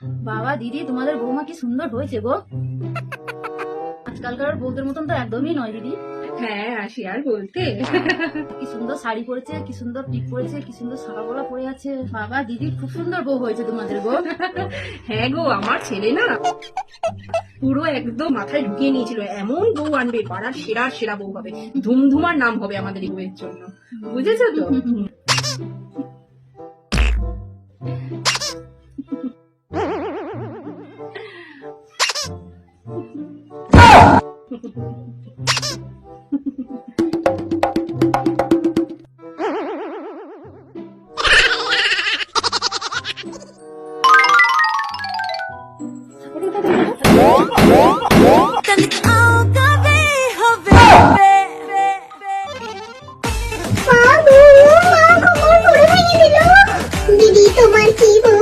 বাবা দিদি তোমাদের বৌমা কি সুন্দর হয়েছে গো। আজকালকার বৌদের মতন তো একদমই নয় দিদি। হ্যাঁ আসি আর বলতে। কি সুন্দর শাড়ি পরেছে কি সুন্দর টিপ পরেছে কি সুন্দর সারা গলা পরে আছে। বাবা দিদি খুব সুন্দর বউ হয়েছে তোমাদের গো। হ্যাঁ গো আমার ছেলে না পুরো একদম মাথায় ঢুকিয়ে নিয়েছিল। এমন বউ আনবে পাড়ার সেরা সেরা বউ হবে। ধুমধুমার নাম হবে আমাদের এই বউয়ের জন্য। বুঝেছ তো? Mom, Mom, Mom, kumukulo kayo nila! Hindi dito, Marky.